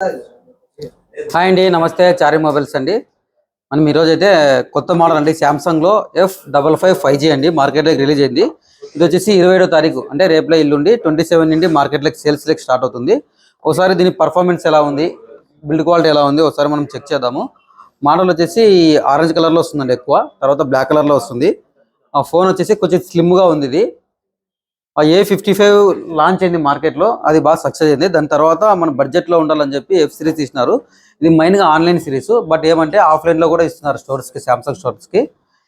Hi అండి నమస్తే చారీ mobiles అండి. మనం ఈరోజు అయితే కొత్త మోడల్ అండి శాంసంగ్లో F double five five G అండి మార్కెట్లోకి రిలీజ్ అయింది. ఇది వచ్చేసి ఇరవై ఏడో తారీఖు అంటే రేపులో ఇల్లుండి ట్వంటీ సెవెన్ నుండి మార్కెట్లోకి సేల్స్ లెక్ స్టార్ట్ అవుతుంది. ఒకసారి దీని పర్ఫార్మెన్స్ ఎలా ఉంది బిల్డ్ క్వాలిటీ ఎలా ఉంది ఒకసారి మనం చెక్ చేద్దాము. మోడల్ వచ్చేసి ఆరెంజ్ కలర్లో వస్తుందండి ఎక్కువ తర్వాత బ్లాక్ కలర్లో వస్తుంది. ఆ ఫోన్ వచ్చేసి కొంచెం స్లిమ్గా ఉంది ఇది. ఆ ఏ ఫిఫ్టీ ఫైవ్ లాంచ్ అయింది మార్కెట్లో అది బాగా సక్సెస్ అయింది. దాని తర్వాత మన బడ్జెట్లో ఉండాలని చెప్పి ఎఫ్ సిరీస్ ఇస్తున్నారు ఇది మెయిన్గా ఆన్లైన్ సిరీస్ బట్ ఏమంటే ఆఫ్లైన్లో కూడా ఇస్తున్నారు స్టోర్స్కి శాంసంగ్ స్టోర్స్కి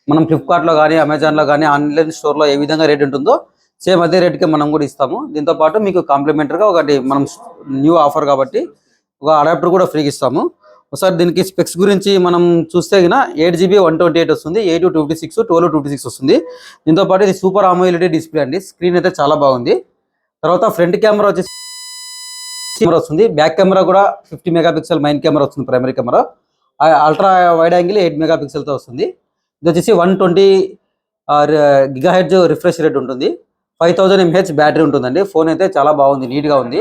మనం ఫ్లిప్కార్ట్లో కానీ అమెజాన్లో కానీ ఆన్లైన్ స్టోర్లో ఏ విధంగా రేట్ ఉంటుందో సేమ్ అదే రేట్కి మనం కూడా ఇస్తాము. దీంతో పాటు మీకు కాంప్లిమెంటరీగా ఒకటి మనం న్యూ ఆఫర్ కాబట్టి ఒక అడాప్టర్ కూడా ఫ్రీగా ఇస్తాము. ఒకసారి దీనికి స్పెక్స్ గురించి మనం చూస్తే గిన eight GB one twenty eight వస్తుంది eight two fifty six twelve two six వస్తుంది. దీంతో పాటు ఇది సూపర్ అమోయిలిటీ డిస్ప్లే అండి. స్క్రీన్ అయితే చాలా బాగుంది. తర్వాత ఫ్రంట్ కెమెరా వచ్చేసి కెమెరా వస్తుంది. బ్యాక్ కెమెరా కూడా fifty mega pixel main camera వస్తుంది primary camera ultra wide angle eight మెగాపిక్సెల్తో వస్తుంది. ఇది వచ్చేసి one twenty gigahertz refresh rate ఉంటుంది. Five thousand M H battery ఉంటుందండి. ఫోన్ అయితే చాలా బాగుంది నీట్గా ఉంది.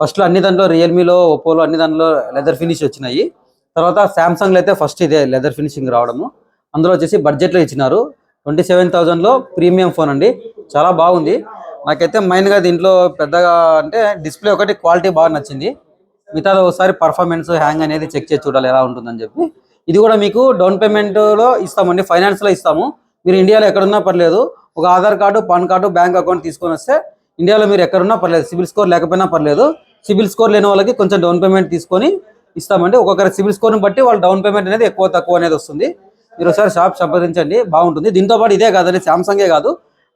ఫస్ట్లో అన్ని దాంట్లో రియల్మీలో ఒప్పోలో అన్ని దాంట్లో లెదర్ ఫినిష్ వచ్చినాయి. తర్వాత శాంసంగ్లో అయితే ఫస్ట్ ఇదే లెదర్ ఫినిషింగ్ రావడము. అందులో వచ్చేసి బడ్జెట్లో ఇచ్చినారు. ట్వంటీ సెవెన్ థౌజండ్లో ప్రీమియం ఫోన్ అండి. చాలా బాగుంది. నాకైతే మెయిన్గా దీంట్లో పెద్దగా అంటే డిస్ప్లే ఒకటి క్వాలిటీ బాగా నచ్చింది. మిగతాది ఒకసారి పర్ఫార్మెన్స్ హ్యాంగ్ అనేది చెక్ చేసి చూడాలి ఎలా ఉంటుందని చెప్పి. ఇది కూడా మీకు డౌన్ పేమెంట్లో ఇస్తామండి. ఫైనాన్స్లో ఇస్తాము. మీరు ఇండియాలో ఎక్కడున్నా పర్లేదు. ఒక Aadhaar card PAN card bank account తీసుకొని వస్తే ఇండియాలో మీరు ఎక్కడున్నా పర్లేదు. సిబిల్ స్కోర్ లేకపోయినా పర్లేదు. సిబిల్ స్కోర్ లేని వాళ్ళకి కొంచెం డౌన్ పేమెంట్ తీసుకొని ఇస్తామండి ఒక్కొక్కరి సిబిల్ స్కోర్ని బట్టి వాళ్ళ డౌన్ పేమెంట్ అనేది ఎక్కువ తక్కువ అనేది వస్తుంది. మీరు ఒకసారి షాప్ సంప్రదించండి బాగుంటుంది. దీంతో పాటు ఇదే కాదండి సామ్సంగే కాదు.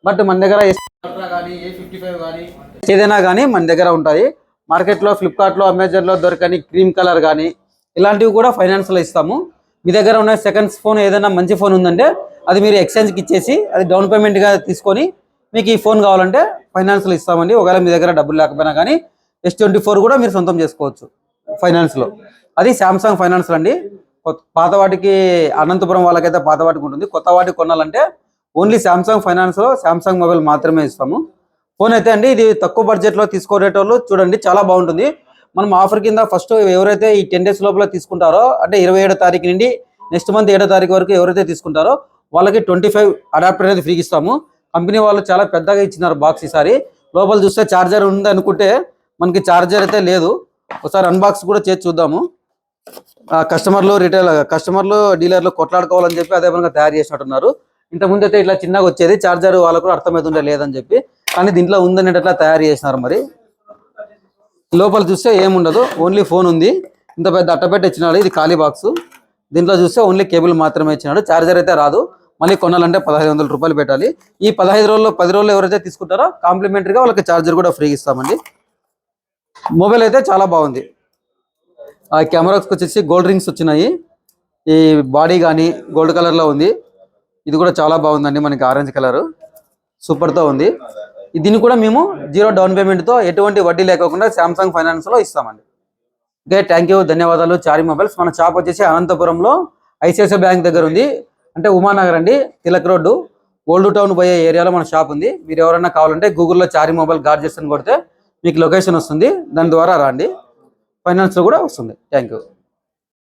బట్ మన దగ్గర కానీ ఏ ఫిఫ్టీ ఫైవ్ కానీ ఏదైనా కానీ మన దగ్గర ఉంటాయి. మార్కెట్లో ఫ్లిప్కార్ట్లో అమెజాన్లో దొరకని క్రీమ్ కలర్ కానీ ఇలాంటివి కూడా ఫైనాన్స్లో ఇస్తాము. మీ దగ్గర ఉన్న సెకండ్స్ ఫోన్ ఏదైనా మంచి ఫోన్ ఉందంటే అది మీరు ఎక్స్చేంజ్కి ఇచ్చేసి అది డౌన్ పేమెంట్గా తీసుకొని మీకు ఈ ఫోన్ కావాలంటే ఫైనాన్స్లో ఇస్తామండి. ఒకవేళ మీ దగ్గర డబ్బులు లేకపోయినా కానీ ఎస్ ట్వంటీ ఫోర్ కూడా మీరు సొంతం చేసుకోవచ్చు. ఫైనాన్స్లో. అది శాంసంగ్ ఫైనాన్స్ అండి కొత్త- పాత వాటికి అనంతపురం వాళ్ళకైతే పాత వాటికి ఉంటుంది. కొత్త వాటికి కొనాలంటే ఓన్లీ శాంసంగ్ ఫైనాన్స్లో శాంసంగ్ మొబైల్ మాత్రమే ఇస్తాము. ఫోన్ అయితే అండి ఇది తక్కువ బడ్జెట్లో తీసుకోరేటోళ్ళు చూడండి చాలా బాగుంటుంది. మనం ఆఫర్ కింద ఫస్ట్ ఎవరైతే ఈ టెన్ డేస్ లోపల తీసుకుంటారో అంటే ఇరవై ఏడో తారీఖు నుండి నెక్స్ట్ మంత్ ఏడో తారీఖు వరకు ఎవరైతే తీసుకుంటారో వాళ్ళకి ట్వంటీ ఫైవ్ అడాప్టర్ అనేది ఫ్రీకి ఇస్తాము. కంపెనీ వాళ్ళు చాలా పెద్దగా ఇచ్చినారు బాక్స్ ఈసారి. లోపల చూస్తే ఛార్జర్ ఉంది అనుకుంటే మనకి ఛార్జర్ అయితే లేదు. ఒకసారి అన్బాక్స్ కూడా చేసి చూద్దాము. ఆ కస్టమర్లు రిటైల్ కస్టమర్లు డీలర్లు కొట్లాడుకోవాలని చెప్పి అదే విధంగా తయారు చేసినట్టున్నారు. ఇంతకుముందు అయితే ఇట్లా చిన్నగా వచ్చేది ఛార్జర్ వాళ్ళకు కూడా అర్థమవుతుండే లేదని చెప్పి కానీ దీంట్లో ఉందనేటట్లా తయారు చేసినారు మరి. లోపల చూస్తే ఏముండదు ఓన్లీ ఫోన్ ఉంది. ఇంత పెద్ద అట్టపెట్టి ఇచ్చినాడు ఇది ఖాళీ బాక్స్ దీంట్లో చూస్తే ఓన్లీ కేబుల్ మాత్రమే ఇచ్చినాడు. ఛార్జర్ అయితే రాదు. మళ్ళీ కొనాలంటే పదహైదు వందల రూపాయలు పెట్టాలి. ఈ పదహైదు రోజుల్లో పది రోజులు ఎవరైతే తీసుకుంటారో కాంప్లిమెంటరీగా వాళ్ళకి ఛార్జర్ కూడా ఫ్రీగా ఇస్తామండి. మొబైల్ అయితే చాలా బాగుంది. ఆ కెమెరాకి వచ్చేసి గోల్డ్ రింగ్స్ వచ్చినాయి. ఈ బాడీ కానీ గోల్డ్ కలర్లో ఉంది. ఇది కూడా చాలా బాగుందండి మనకి ఆరెంజ్ కలర్. సూపర్తో ఉంది. దీన్ని కూడా మేము జీరో డౌన్ పేమెంట్తో ఎటువంటి వడ్డీ లేకోకుండా శాంసంగ్ ఫైనాన్స్లో ఇస్తామండి. ఓకే థ్యాంక్ యూ ధన్యవాదాలు. చారి మొబైల్స్ మన షాప్ వచ్చేసి అనంతపురంలో ఐసిఐసిఐ బ్యాంక్ దగ్గర ఉంది. అంటే ఉమానగర్ అండి తిలక్ రోడ్డు. ఓల్డ్ టౌన్ పోయే ఏరియాలో మన షాప్ ఉంది. మీరు ఎవరైనా కావాలంటే గూగుల్లో చారి మొబైల్ గార్జెస్ అని కొడితే మీకు లొకేషన్ వస్తుంది దాని ద్వారా రండి. ఫైనాన్స్లో కూడా వస్తుంది. Thank you